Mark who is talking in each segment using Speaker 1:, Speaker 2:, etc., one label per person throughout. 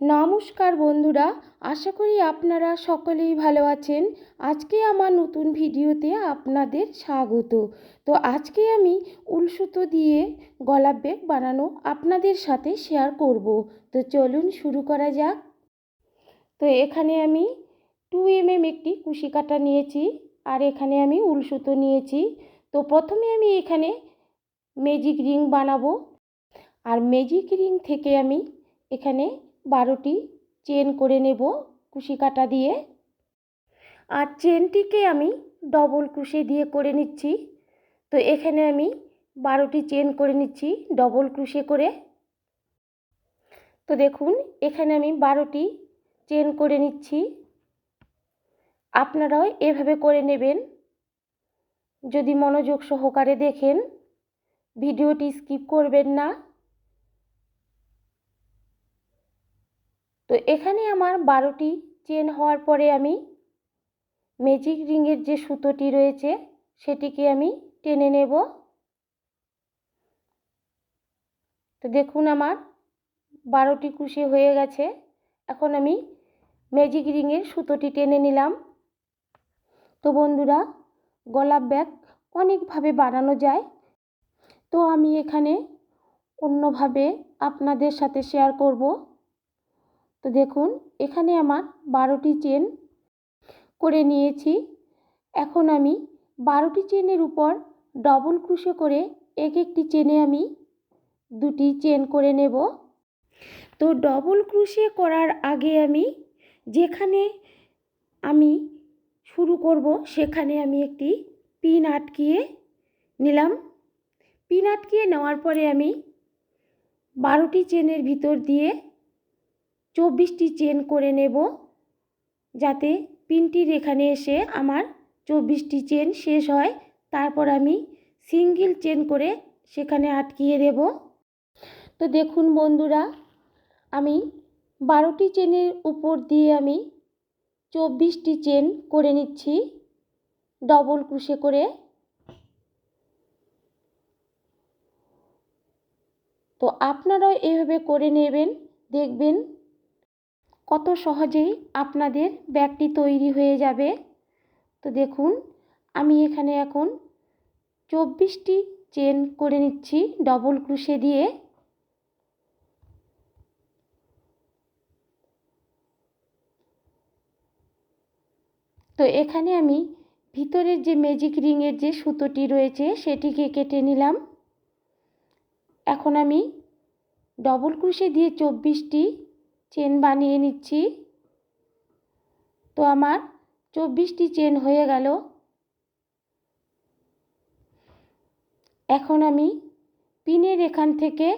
Speaker 1: নমস্কার বন্ধুরা, আশা করি আপনারা সকলেই ভালো আছেন। আজকে আমার নতুন ভিডিওতে আপনাদের স্বাগত। তো আজকে আমি উলসুতো দিয়ে গলাপ ব্যাগ বানানো আপনাদের সাথে শেয়ার করব। তো চলুন শুরু করা যাক। তো এখানে আমি টু এম এম একটি কুশি কাটা নিয়েছি আর এখানে আমি উলসুতো নিয়েছি। তো প্রথমে আমি এখানে ম্যাজিক রিং বানাবো। আর ম্যাজিক রিং থেকে আমি এখানে বারোটি চেন করে নেব কুশি কাটা দিয়ে। আর চেনটিকে আমি ডবল ক্রুশে দিয়ে করে নিচ্ছি। তো এখানে আমি বারোটি চেন করে নিচ্ছি ডবল ক্রুশে করে। তো দেখুন, এখানে আমি বারোটি চেন করে নিচ্ছি। আপনারাও এভাবে করে নেবেন। যদি মনোযোগ সহকারে দেখেন, ভিডিওটি স্কিপ করবেন না। তো এখানে আমার বারোটি চেন হওয়ার পরে আমি ম্যাজিক রিংয়ের যে সুতোটি রয়েছে, সেটিকে আমি টেনে নেব। তো দেখুন আমার বারোটি কুশি হয়ে গেছে। এখন আমি ম্যাজিক রিংয়ের সুতোটি টেনে নিলাম। তো বন্ধুরা, গোলাপ ব্যাগ অনেকভাবে বানানো যায়। তো আমি এখানে অন্যভাবে আপনাদের সাথে শেয়ার করব। তো দেখুন, এখানে আমার বারোটি চেন করে নিয়েছি। এখন আমি বারোটি চেনের উপর ডবল ক্রুশে করে এক একটি চেনে আমি দুটি চেন করে নেব। তো ডবল ক্রুশে করার আগে আমি যেখানে আমি শুরু করব, সেখানে আমি একটি পিন আটকিয়ে নিলাম। পিন আটকিয়ে নেওয়ার পরে আমি বারোটি চেনের ভিতর দিয়ে চব্বিশটি চেন করে নেব, যাতে পিনটির এখানে এসে আমার চব্বিশটি চেন শেষ হয়। তারপর আমি সিঙ্গেল চেন করে সেখানে আটকিয়ে দেব। তো দেখুন বন্ধুরা, আমি বারোটি চেনের উপর দিয়ে আমি চব্বিশটি চেন করে নিচ্ছি। ডবল ক্রুশে করে। তো আপনারাও এভাবে করে নেবেন, দেখবেন কত সহজেই আপনাদের ব্যাগটি তৈরি হয়ে যাবে। তো দেখুন, আমি এখানে এখন চব্বিশটি চেন করে নিচ্ছি, ডবল ক্রুশে দিয়ে। তো এখানে আমি ভিতরের যে ম্যাজিক রিংয়ের যে সুতোটি রয়েছে, সেটিকে কেটে নিলাম। এখন আমি ডবল ক্রুশে দিয়ে চব্বিশটি চেন বানিয়ে নিচ্ছি। তো আমার চব্বিশটি চেন হয়ে গেল। এখন আমি পিনের এখান থেকে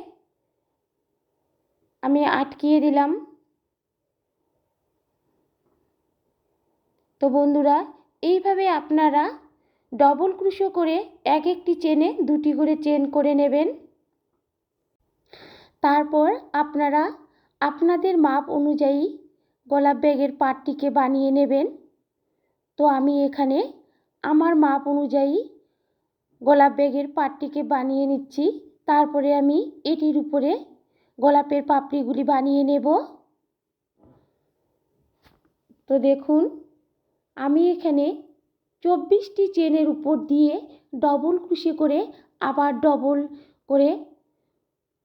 Speaker 1: আমি আটকিয়ে দিলাম। তো বন্ধুরা, এইভাবে আপনারা ডবল ক্রুশো করে এক একটি চেনে দুটি করে চেন করে নেবেন। তারপর আপনারা আপনাদের মাপ অনুযায়ী গোলাপ ব্যাগের পাটটিকে বানিয়ে নেবেন। তো আমি এখানে আমার মাপ অনুযায়ী গোলাপ ব্যাগের পাটটিকে বানিয়ে নিচ্ছি। তারপরে আমি এটির উপরে গোলাপের পাপড়িগুলি বানিয়ে নেব। তো দেখুন, আমি এখানে চব্বিশটি চেনের উপর দিয়ে ডবল খুশি করে আবার ডবল করে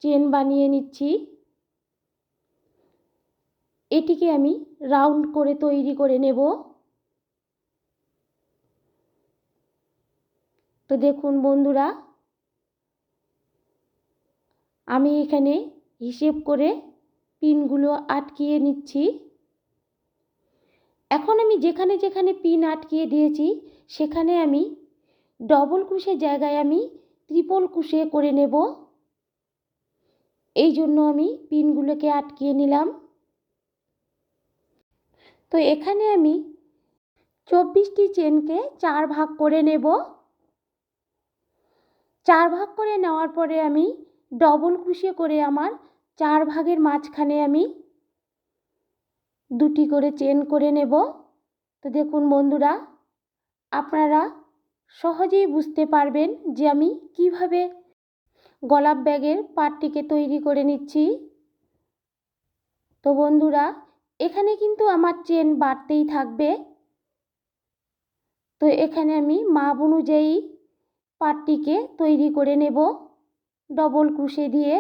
Speaker 1: চেন বানিয়ে নিচ্ছি। এটিকে আমি রাউন্ড করে তৈরি করে নেব। তো দেখুন বন্ধুরা, আমি এখানে হিসেব করে পিনগুলো আটকিয়ে নিচ্ছি। এখন আমি যেখানে যেখানে পিন আটকিয়ে দিয়েছি, সেখানে আমি ডবল ক্রুশের জায়গায় আমি ত্রিপল কুশে করে নেব। এই জন্য আমি পিনগুলোকে আটকিয়ে নিলাম। তো এখানে আমি চব্বিশটি চেনকে চার ভাগ করে নেব। চার ভাগ করে নেওয়ার পরে আমি ডবল ক্রুশে করে আমার চার ভাগের মাঝখানে আমি দুটি করে চেন করে নেব। তো দেখুন বন্ধুরা, আপনারা সহজেই বুঝতে পারবেন যে আমি কীভাবে গোলাপ ব্যাগের পাটটিকে তৈরি করে নিচ্ছি। তো বন্ধুরা এখানে কিন্তু আমার চেন বাড়তেই থাকবে। তো এখানে আমি মাপ অনুযায়ী পাটটিকে তৈরি করে নেব, ডবল ক্রুশে দিয়ে।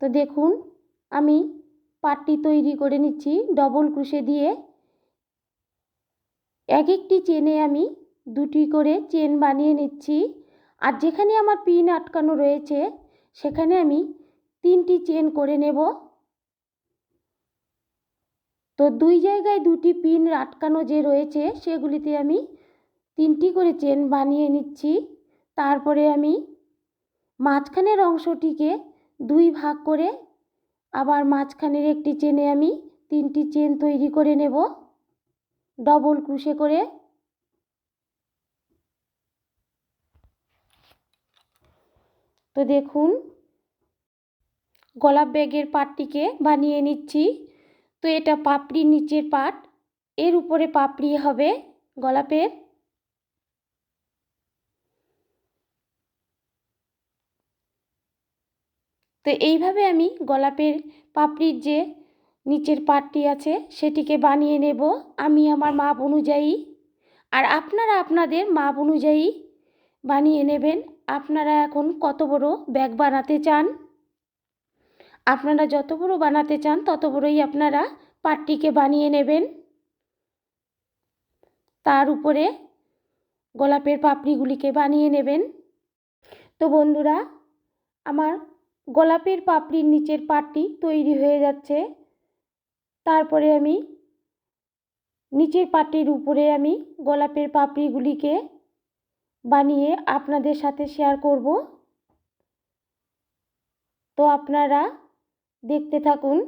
Speaker 1: তো দেখুন, আমি পাটটি তৈরি করে নিচ্ছি ডবল ক্রুশে দিয়ে। এক একটি চেনে আমি দুটি করে চেন বানিয়ে নিচ্ছি। আর যেখানে আমার পিন আটকানো রয়েছে, সেখানে আমি তিনটি চেন করে নেব। তো দুই জায়গায় দুটি পিন আটকানো যে রয়েছে, সেগুলিতে আমি তিনটি করে চেন বানিয়ে নিচ্ছি। তারপরে আমি মাঝখানের অংশটিকে দুই ভাগ করে আবার মাঝখানের একটি চেনে আমি তিনটি চেন তৈরি করে নেব। ডবল ক্রুশে করে তো দেখুন, গোলাপ ব্যাগের পাটটিকে বানিয়ে নিচ্ছি। তো এটা পাপড়ির নিচের পাট, এর উপরে পাপড়ি হবে গোলাপের। তো এইভাবে আমি গোলাপের পাপড়ির যে নিচের পাটটি আছে, সেটিকে বানিয়ে নেব আমি আমার মাপ অনুযায়ী। আর আপনারা আপনাদের মাপ অনুযায়ী বানিয়ে নেবেন। আপনারা এখন কত বড় ব্যাগ বানাতে চান? আপনারা যত বড় বানাতে চান, তত বড়ই আপনারা পাটটিকে বানিয়ে নেবেন। তার উপরে গোলাপের পাপড়িগুলিকে বানিয়ে নেবেন। তো বন্ধুরা, আমার গোলাপের পাপড়ির নিচের পাটটি তৈরি হয়ে যাচ্ছে। তারপরে আমি নিচের পাটির উপরে আমি গোলাপের পাপড়িগুলিকে বানিয়ে আপনাদের সাথে শেয়ার করব। তো আপনারা দেখতে থাকুন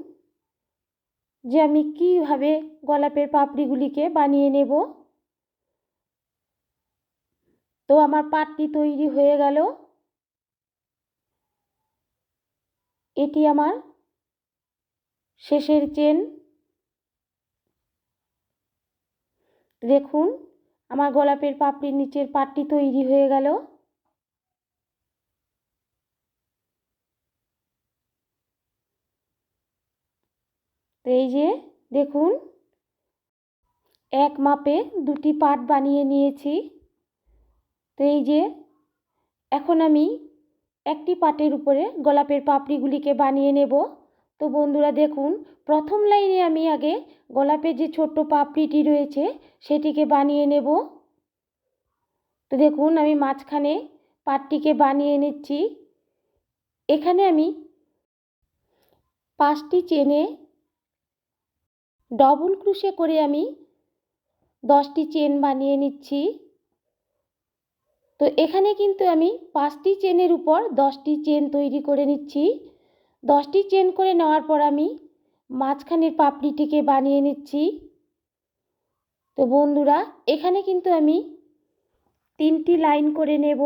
Speaker 1: যে আমি কীভাবে গোলাপের পাপড়িগুলিকে বানিয়ে নেব। তো আমার পাটটি তৈরি হয়ে গেল। এটি আমার শেষের চেন দেখুন আমার গোলাপের পাপড়ির নিচের পাটটি তৈরি হয়ে গেল। এই যে, দেখুন, এক মাপে দুটি পাট বানিয়ে নিয়েছি। তো এই যে, এখন আমি একটি পাটের উপরে গোলাপের পাপড়িগুলিকে বানিয়ে নেব। তো বন্ধুরা দেখুন, প্রথম লাইনে আমি আগে গোলাপের যে ছোট্ট পাপড়িটি রয়েছে, সেটিকে বানিয়ে নেব। তো দেখুন, আমি মাঝখানে পাটটিকে বানিয়ে নিচ্ছি। এখানে আমি পাঁচটি চেনে ডবল ক্রুশে করে আমি দশটি চেন বানিয়ে নিচ্ছি। তো এখানে কিন্তু আমি পাঁচটি চেনের উপর দশটি চেন তৈরি করে নিচ্ছি। দশটি চেন করে নেওয়ার পর আমি মাঝখানের পাপড়িটিকে বানিয়ে নিচ্ছি। তো বন্ধুরা, এখানে কিন্তু আমি তিনটি লাইন করে নেব।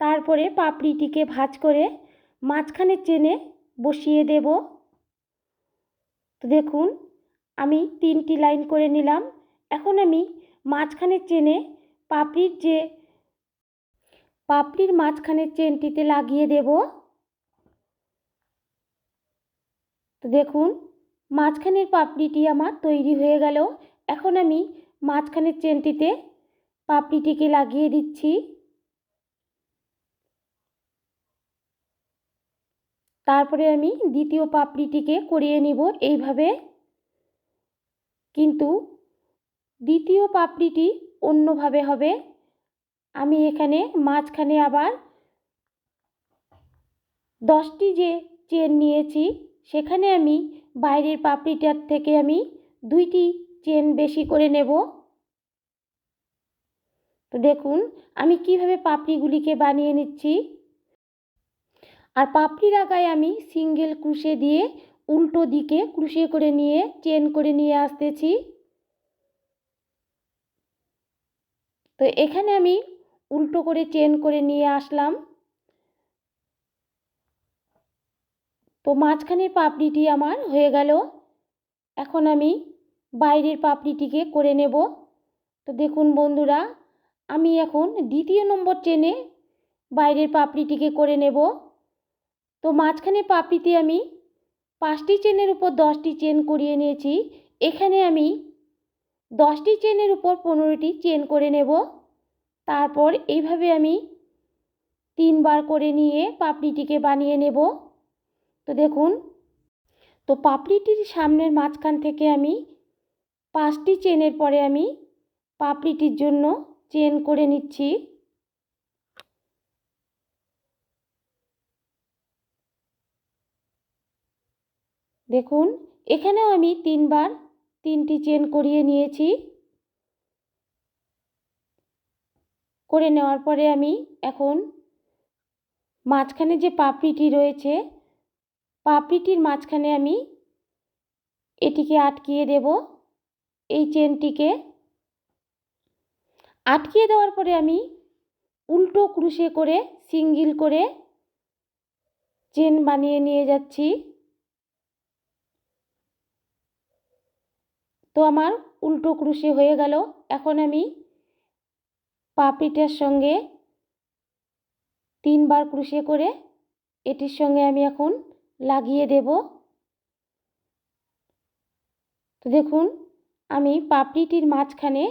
Speaker 1: তারপরে পাপড়িটিকে ভাঁজ করে মাঝখানের চেনে বসিয়ে দেব। তো দেখুন, আমি তিনটি লাইন করে নিলাম। এখন আমি মাঝখানের চেনে পাপড়ির যে, পাপড়ির মাঝখানের চেনটিতে লাগিয়ে দেব তো দেখুন, মাঝখানের পাপড়িটি আমার তৈরি হয়ে গেল। এখন আমি মাঝখানের চেনটিতে পাপড়িটিকে লাগিয়ে দিচ্ছি। তারপরে আমি দ্বিতীয় পাপড়িটিকে করিয়ে নিব এইভাবে। কিন্তু দ্বিতীয় পাপড়িটি অন্যভাবে হবে। আমি এখানে মাঝখানে আবার দশটি যে চেন নিয়েছি সেখানে আমি বাইরের পাপড়িটার থেকে আমি দুইটি চেন বেশি করে নেব। তো দেখুন, আমি কীভাবে পাপড়িগুলিকে বানিয়ে নিচ্ছি। আর পাপড়ির আগায় আমি সিঙ্গেল ক্রুশে দিয়ে উল্টো দিকে ক্রুশে করে নিয়ে, চেন করে নিয়ে আসতেছি। তো এখানে আমি উল্টো করে চেন করে নিয়ে আসলাম। তো মাঝখানের পাপড়িটি আমার হয়ে গেল। এখন আমি বাইরের পাপড়িটিকে করে নেব। তো দেখুন বন্ধুরা, আমি এখন দ্বিতীয় নম্বর চেনে বাইরের পাপড়িটিকে করে নেব। তো মাঝখানে পাপড়িতে আমি পাঁচটি চেনের উপর দশটি চেন করিয়ে নিয়েছি। এখানে আমি দশটি চেনের উপর পনেরোটি চেন করে নেব। তারপর এইভাবে আমি তিনবার করে নিয়ে পাপড়িটিকে বানিয়ে নেব। তো দেখুন, তো পাপড়িটির সামনের মাঝখান থেকে আমি পাঁচটি চেনের পরে আমি পাপড়িটির জন্য চেন করে নিচ্ছি। দেখুন, এখানেও আমি তিনবার তিনটি চেন করিয়ে নিয়েছি। করে নেওয়ার পরে আমি এখন মাঝখানে যে পাপড়িটি রয়েছে পাপড়িটির মাঝখানে আমি এটিকে আটকিয়ে দেব, এই চেনটিকে। আটকিয়ে দেওয়ার পরে আমি উল্টো ক্রুশে করে, সিঙ্গিল করে চেন বানিয়ে নিয়ে যাচ্ছি। তো আমার উল্টো ক্রুশে হয়ে গেল। এখন আমি পাপড়িটার সঙ্গে তিনবার ক্রুশে করে, এটির সঙ্গে আমি এখন লাগিয়ে দেব। তো দেখুন, আমি পাপড়িটির মাঝখানে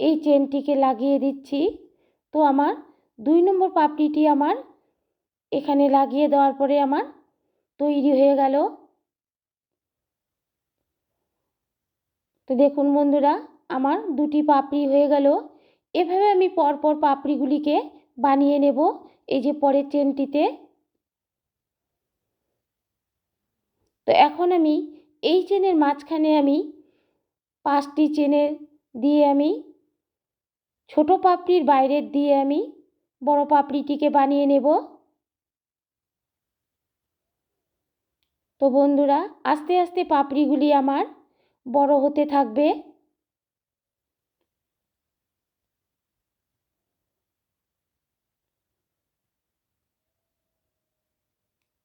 Speaker 1: এই চেনটিকে লাগিয়ে দিচ্ছি। তো আমার দুই নম্বর পাপড়িটি আমার এখানে লাগিয়ে দেওয়ার পরে আমার তৈরি হয়ে গেল। তো দেখুন বন্ধুরা, আমার দুটি পাপড়ি হয়ে গেল। এভাবে আমি পরপর পাপড়িগুলিকে বানিয়ে নেব। এই যে পরের চেনটিতে তো এখন আমি এই চেনের মাঝখানে আমি পাঁচটি চেনের দিয়ে আমি ছোট পাপড়ির বাইরের দিয়ে আমি বড় পাপড়িটিকে বানিয়ে নেব। তো বন্ধুরা, আস্তে আস্তে পাপড়িগুলি আমার বড় হতে থাকবে।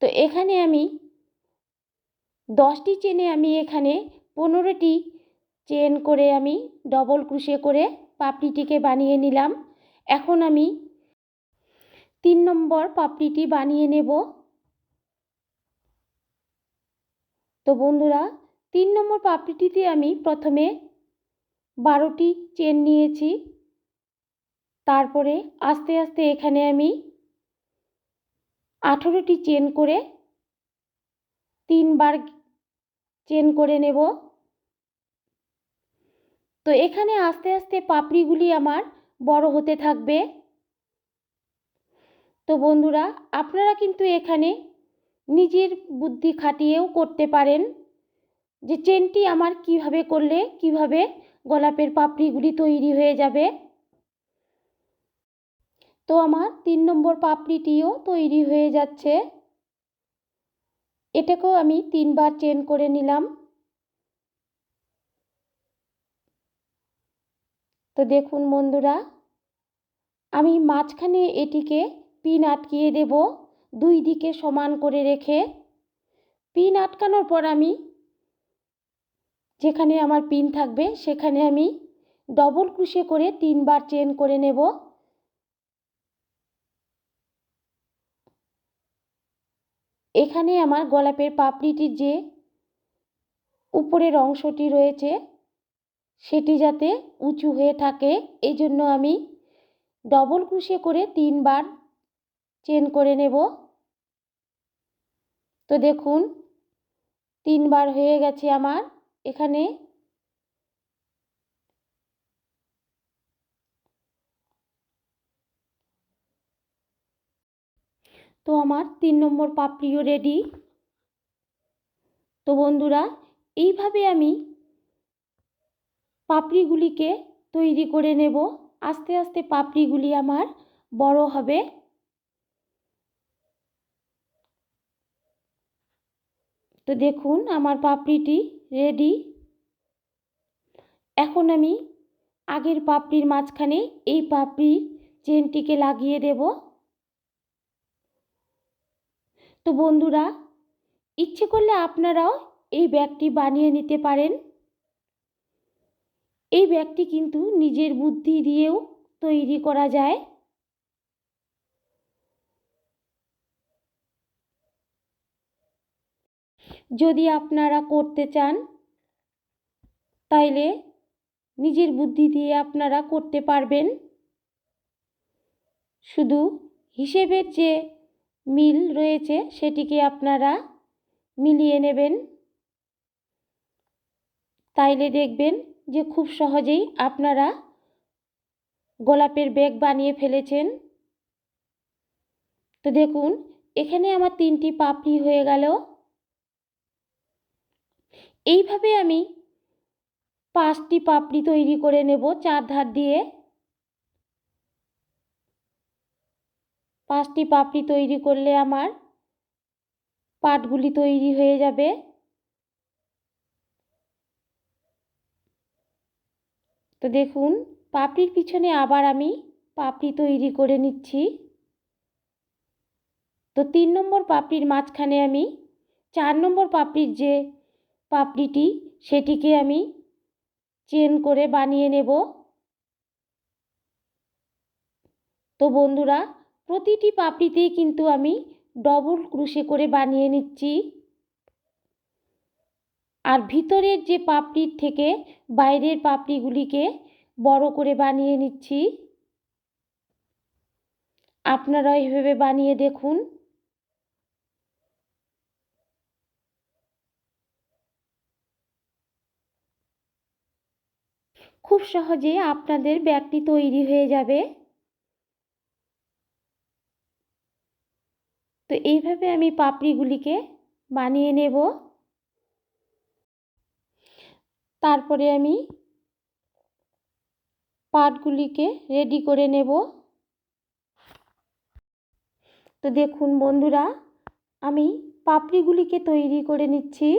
Speaker 1: তো এখানে আমি দশটি চেনে আমি এখানে পনেরোটি চেন করে আমি ডবল ক্রুশে করে পাপড়িটিকে বানিয়ে নিলাম। এখন আমি তিন নম্বর পাপড়িটি বানিয়ে নেব। তো বন্ধুরা, তিন নম্বর পাপড়িটিতে আমি প্রথমে বারোটি চেন নিয়েছি। তারপরে আস্তে আস্তে এখানে আমি আঠেরোটি চেন করে তিনবার চেন করে নেব। তো এখানে আস্তে আস্তে পাপড়িগুলি আমার বড় হতে থাকবে। তো বন্ধুরা, আপনারা কিন্তু এখানে নিজের বুদ্ধি খাটিয়েও করতে পারেন যে চেনটি আমার কীভাবে করলে কীভাবে গোলাপের পাপড়িগুলি তৈরি হয়ে যাবে। তো আমার তিন নম্বর পাপড়িটিও তৈরি হয়ে যাচ্ছে। এটাকেও আমি তিনবার চেন করে নিলাম। তো দেখুন বন্ধুরা, আমি মাঝখানে এটিকে পিন আটকিয়ে দেব, দুই দিকে সমান করে রেখে। পিন আটকানোর পর আমি যেখানে আমার পিন থাকবে সেখানে আমি ডবল ক্রুশে করে তিনবার চেন করে নেব। এখানে আমার গোলাপের পাপড়িটির যে উপরের অংশটি রয়েছে, সেটি যাতে উঁচু হয়ে থাকে এই জন্য আমি ডবল ক্রুশে করে তিনবার চেন করে নেব। তো দেখুন, তিনবার হয়ে গেছে আমার। এখানে তো আমার তিন নম্বর পাপড়িও রেডি তো বন্ধুরা, এইভাবে আমি পাপড়িগুলিকে তৈরি করে নেব। আস্তে আস্তে পাপড়িগুলি আমার বড় হবে। তো দেখুন, আমার পাপড়িটি রেডি এখন আমি আগের পাপড়ির মাঝখানে এই পাপড়ির চেনটিকে লাগিয়ে দেব। তো বন্ধুরা, ইচ্ছে করলে আপনারাও এই ব্যাগটি বানিয়ে নিতে পারেন। এই ব্যাগটি কিন্তু নিজের বুদ্ধি দিয়েও তৈরি করা যায়। যদি আপনারা করতে চান, তাইলে নিজের বুদ্ধি দিয়ে আপনারা করতে পারবেন। শুধু হিসেবের যে মিল রয়েছে, সেটিকে আপনারা মিলিয়ে নেবেন। তাইলে দেখবেন যে খুব সহজেই আপনারা গোলাপের ব্যাগ বানিয়ে ফেলেছেন। তো দেখুন, এখানে আমার তিনটি পাপড়ি হয়ে গেল। এইভাবে আমি পাঁচটি পাপড়ি তৈরি করে নেব চার ধার দিয়ে। পাঁচটি পাপড়ি তৈরি করলে আমার পাটগুলি তৈরি হয়ে যাবে। তো দেখুন, পাপড়ির পিছনে আবার আমি পাপড়ি তৈরি করে নিচ্ছি। তো তিন নম্বর পাপড়ির মাঝখানে আমি, চার নম্বর পাপড়ির যে পাপড়িটি, সেটিকে আমি চেন করে বানিয়ে নেব। তো বন্ধুরা প্রতিটি পাপড়িতেই কিন্তু আমি ডবল ক্রুশে করে বানিয়ে নিচ্ছি। আর ভিতরের যে পাপড়ির থেকে বাইরের পাপড়িগুলিকে বড় করে বানিয়ে নিচ্ছি। আপনারা এইভাবে বানিয়ে দেখুন। খুব সহজে আপনাদের ব্যাগটি তৈরি হয়ে যাবে। তো এইভাবে আমি পাপড়িগুলিকে বানিয়ে নেব। তারপরে আমি পাটগুলিকে রেডি করে নেব। তো দেখুন বন্ধুরা, আমি পাপড়িগুলিকে তৈরি করে নিচ্ছি।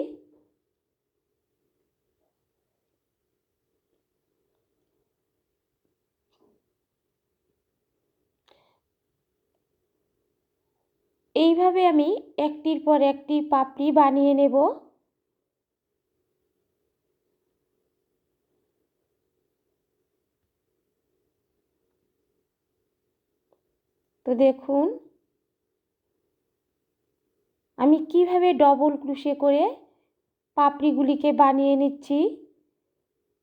Speaker 1: এইভাবে আমি একটির পর একটি পাপড়ি বানিয়ে নেব। তো দেখুন, আমি কীভাবে ডবল ক্রুশে করে পাপড়িগুলিকে বানিয়ে নিচ্ছি।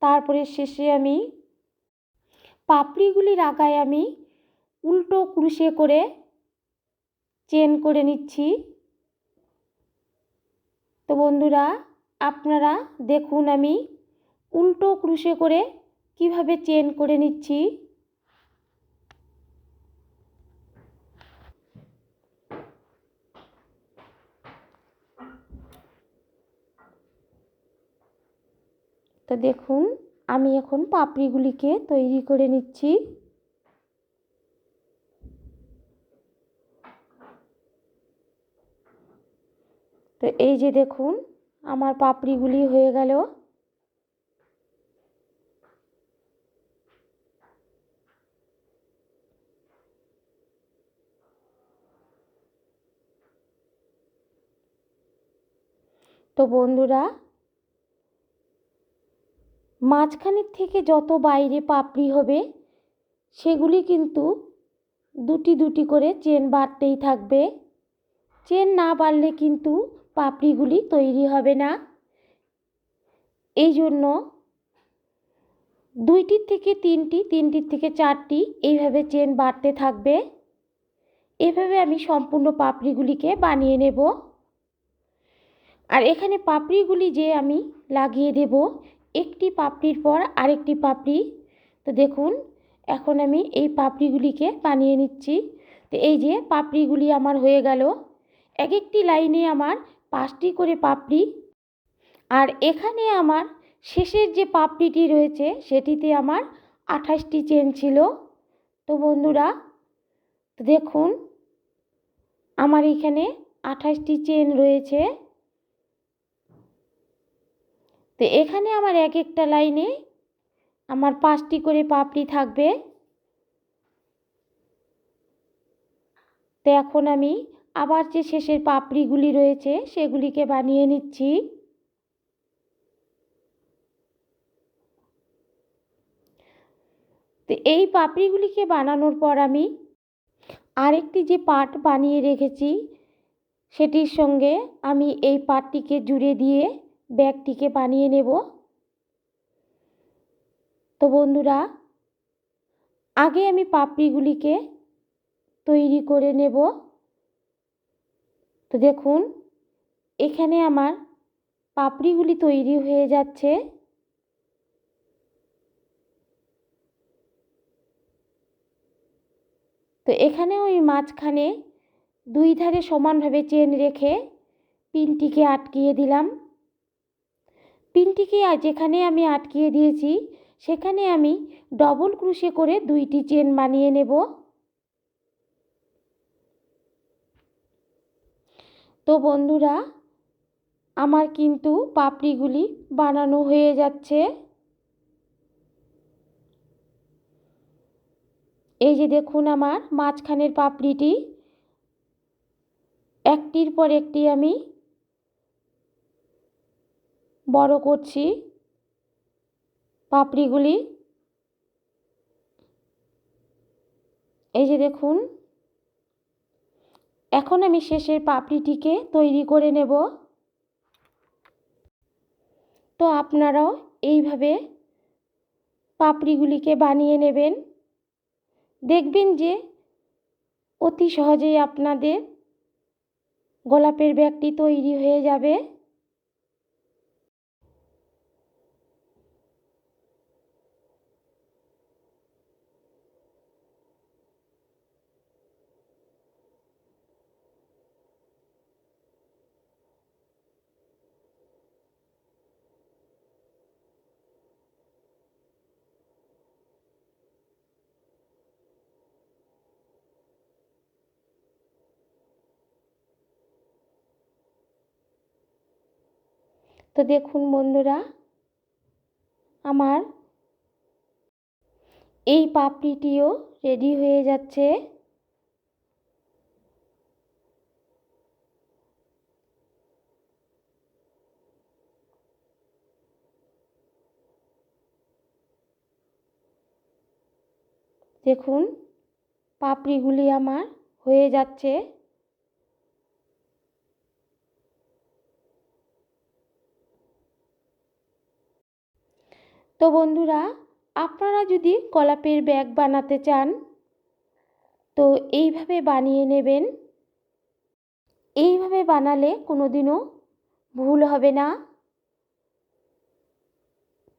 Speaker 1: তারপরে শেষে আমি পাপড়িগুলির আগায় আমি উল্টো ক্রুশে করে চেন করে নিচ্ছি। তো বন্ধুরা, আপনারা দেখুন আমি উল্টো ক্রুশে করে কীভাবে চেন করে নিচ্ছি। তো দেখুন, আমি এখন পাপড়িগুলিকে তৈরি করে নিচ্ছি। তো এই যে দেখুন, আমার পাপড়িগুলি হয়ে গেল। তো বন্ধুরা, মাঝখানের থেকে যত বাইরে পাপড়ি হবে, সেগুলি কিন্তু দুটি দুটি করে চেন বাড়তেই থাকবে। চেন না বাড়লে কিন্তু পাপড়িগুলি তৈরি হবে না। এই জন্য দুইটির থেকে তিনটি, তিনটির থেকে চারটি এইভাবে চেন বাড়তে থাকবে। এভাবে আমি সম্পূর্ণ পাপড়িগুলিকে বানিয়ে নেব। আর এখানে পাপড়িগুলি যে আমি লাগিয়ে দেব, একটি পাপড়ির পর আরেকটি পাপড়ি। তো দেখুন, এখন আমি এই পাপড়িগুলিকে বানিয়ে নিচ্ছি। তো এই যে পাপড়িগুলি আমার হয়ে গেল, এক একটি লাইনে আমার পাঁচটি করে পাপড়ি। আর এখানে আমার শেষের যে পাপড়িটি রয়েছে, সেটিতে আমার আঠাশটি চেন ছিল। তো বন্ধুরা দেখুন, আমার এখানে আঠাশটি চেন রয়েছে। তো এখানে আমার এক একটা লাইনে আমার পাঁচটি করে পাপড়ি থাকবে। তো এখন আমি আবার যে শেষের পাপড়িগুলি রয়েছে, সেগুলিকে বানিয়ে নিচ্ছি। তো এই পাপড়িগুলিকে বানানোর পর আমি আরেকটি যে পাট বানিয়ে রেখেছি, সেটির সঙ্গে আমি এই পাটটিকে জুড়ে দিয়ে ব্যাগটিকে বানিয়ে নেব। তো বন্ধুরা, আগে আমি পাপড়িগুলিকে তৈরি করে নেব। তো দেখুন, এখানে আমার পাপড়িগুলি তৈরি হয়ে যাচ্ছে। তো এখানে ওই মাঝখানে দুই ধারে সমানভাবে চেন রেখে পিনটিকে আটকিয়ে দিলাম। পিনটিকে যেখানে আমি আটকিয়ে দিয়েছি, সেখানে আমি ডবল ক্রুশে করে দুইটি চেন বানিয়ে নেব। তো বন্ধুরা, আমার কিন্তু পাপড়িগুলি বানানো হয়ে যাচ্ছে। এই যে দেখুন আমার মাঝখানের পাপড়িটি। একটির পর একটি আমি বড় করছি পাপড়িগুলি। এই যে দেখুন এখন আমি শেষের পাপড়িটিকে তৈরি করে নেব। তো আপনারাও এইভাবে পাপড়িগুলিকে বানিয়ে নেবেন। দেখবেন যে অতি সহজেই আপনাদের গোলাপের ব্যাগটি তৈরি হয়ে যাবে। তো দেখুন বন্ধুরা আমার এই পাপড়িটিও রেডি হয়ে যাচ্ছে। দেখুন পাপড়িগুলি আমার হয়ে যাচ্ছে। তো বন্ধুরা, আপনারা যদি কলাপের ব্যাগ বানাতে চান, তো এইভাবে বানিয়ে নেবেন। এইভাবে বানালে কোনো দিনও ভুল হবে না।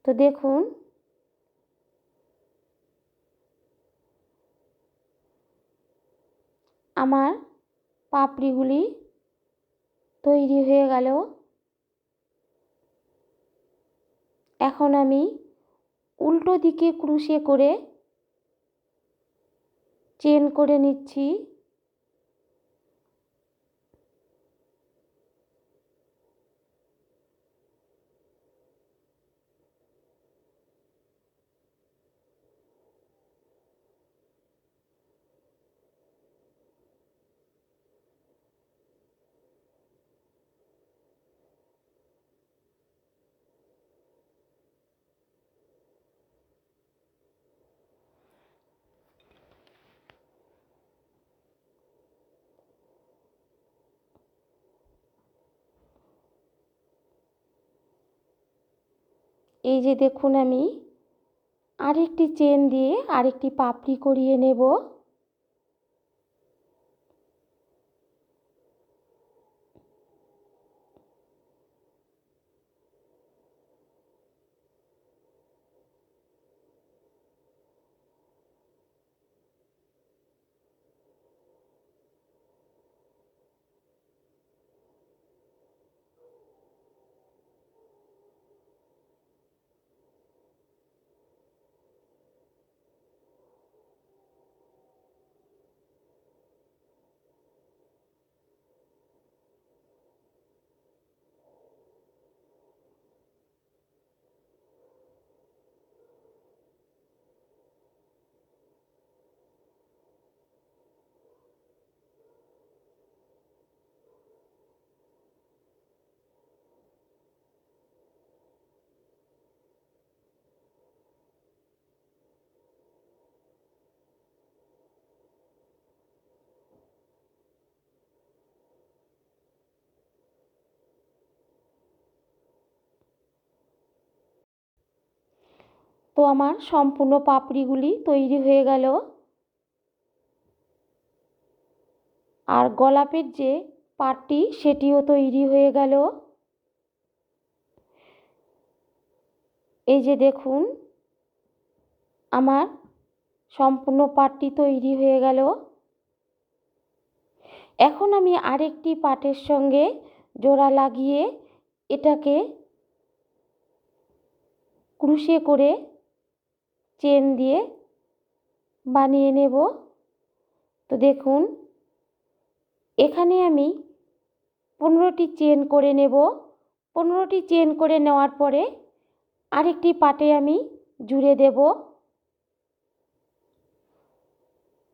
Speaker 1: তো দেখুন, আমার পাপড়িগুলি তৈরি হয়ে গেল। এখন আমি উল্টো দিকে ক্রুশে করে চেন করে নিচ্ছি। এই যে দেখুন আমি আরেকটি চেন দিয়ে আরেকটি পাপড়ি করিয়ে নেব। তো আমার সম্পূর্ণ পাপড়িগুলি তৈরি হয়ে গেল। আর গোলাপের যে পাটটি, সেটিও তৈরি হয়ে গেল। এই যে দেখুন, আমার সম্পূর্ণ পাটটি তৈরি হয়ে গেল। এখন আমি আরেকটি পাটের সঙ্গে জোড়া লাগিয়ে এটাকে ক্রুশে করে চেন দিয়ে বানিয়ে নেব। তো দেখুন, এখানে আমি পনেরোটি চেন করে নেব। পনেরোটি চেন করে নেওয়ার পরে আরেকটি পাটে আমি জুড়ে দেব।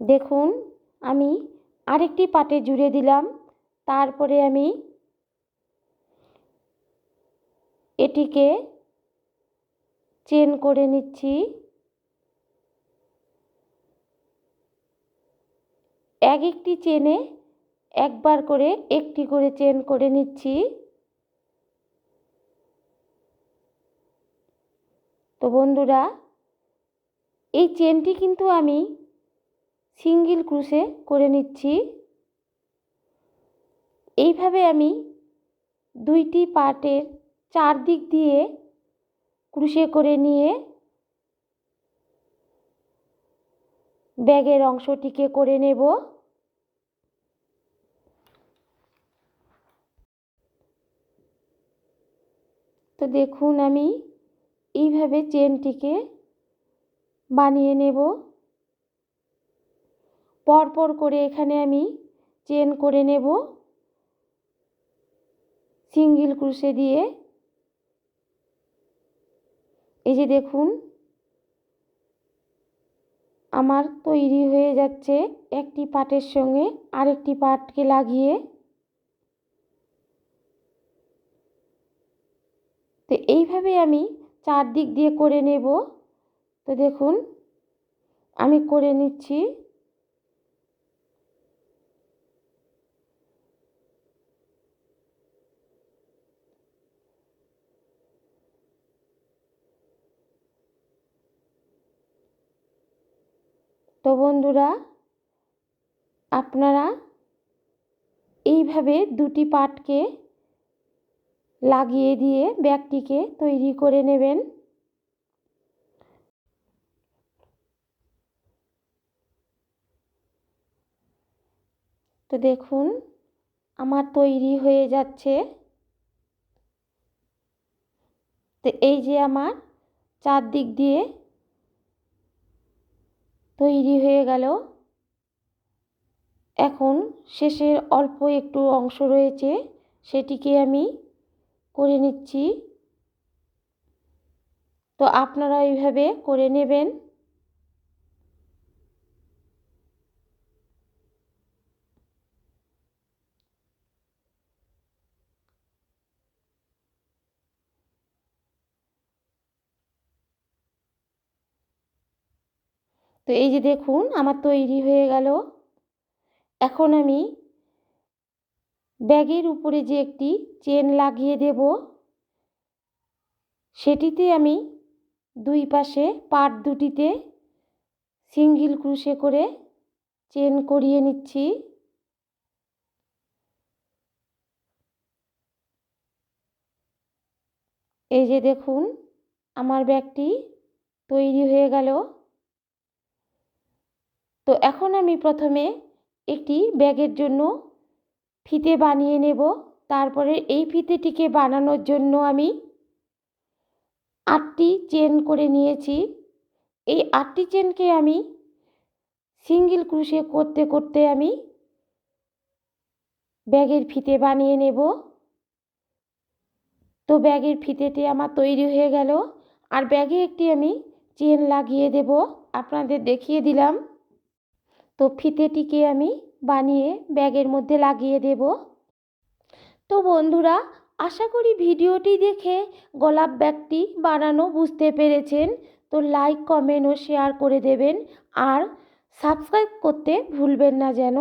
Speaker 1: দেখুন, আমি আরেকটি পাটে জুড়ে দিলাম। তারপরে আমি এটিকে চেন করে নিচ্ছি। এক একটি চেনে একবার করে একটি করে চেন করে নিচ্ছি। তো বন্ধুরা, এই চেনটি কিন্তু আমি সিঙ্গেল ক্রুশে করে নিচ্ছি। এইভাবে আমি দুইটি পার্টের চারদিক দিয়ে ক্রুশে করে নিয়ে ব্যাগের অংশটিকে করে নেব। তো দেখুন আমি এইভাবে চেনটিকে বানিয়ে নেব। পরপর করে এখানে আমি চেন করে নেব। সিঙ্গেল ক্রুশে দিয়ে। এই যে দেখুন, আমার তৈরি হয়ে যাচ্ছে একটি পাটের সঙ্গে আরেকটি পাটকে লাগিয়ে। তো এইভাবে আমি চারদিক দিয়ে করে নেব। তো দেখুন, আমি করে নিচ্ছি। তো বন্ধুরা, আপনারা এইভাবে দুটি পাটকে লাগিয়ে দিয়ে ব্যাগটিকে তৈরি করে নেবেন। তো দেখুন, আমার তৈরি হয়ে যাচ্ছে। তো এই যে আমার চারদিক দিয়ে তৈরি হয়ে গেল। এখন শেষের অল্প একটু অংশ রয়েছে, সেটিকে আমি করে নিচ্ছি। তো আপনারা এইভাবে করে নেবেন। তো এই যে দেখুন, আমার তৈরি হয়ে গেল। এখন আমি ব্যাগের উপরে যে একটি চেন লাগিয়ে দেব, সেটিতে আমি দুই পাশে পাট দুটিতে সিঙ্গেল ক্রুশে করে চেন করিয়ে নিচ্ছি। এই যে দেখুন, আমার ব্যাগটি তৈরি হয়ে গেল। তো এখন আমি প্রথমে একটি ব্যাগের জন্য ফিতে বানিয়ে নেব। তারপরে এই ফিতেটিকে বানানোর জন্য আমি আটটি চেন করে নিয়েছি। এই আটটি চেনকে আমি সিঙ্গেল ক্রুশে করতে করতে আমি ব্যাগের ফিতে বানিয়ে নেব। তো ব্যাগের ফিতেটি আমার তৈরি হয়ে গেল। আর ব্যাগে একটি আমি চেন লাগিয়ে দেব। আপনাদের দেখিয়ে দিলাম। তো ফিতেটিকে আমি বানিয়ে ব্যাগের মধ্যে লাগিয়ে দেব। তো বন্ধুরা, আশা করি ভিডিওটি দেখে গোলাপ ব্যাগটি বানানো বুঝতে পেরেছেন। তো লাইক, কমেন্ট ও শেয়ার করে দেবেন। আর সাবস্ক্রাইব করতে ভুলবেন না যেন।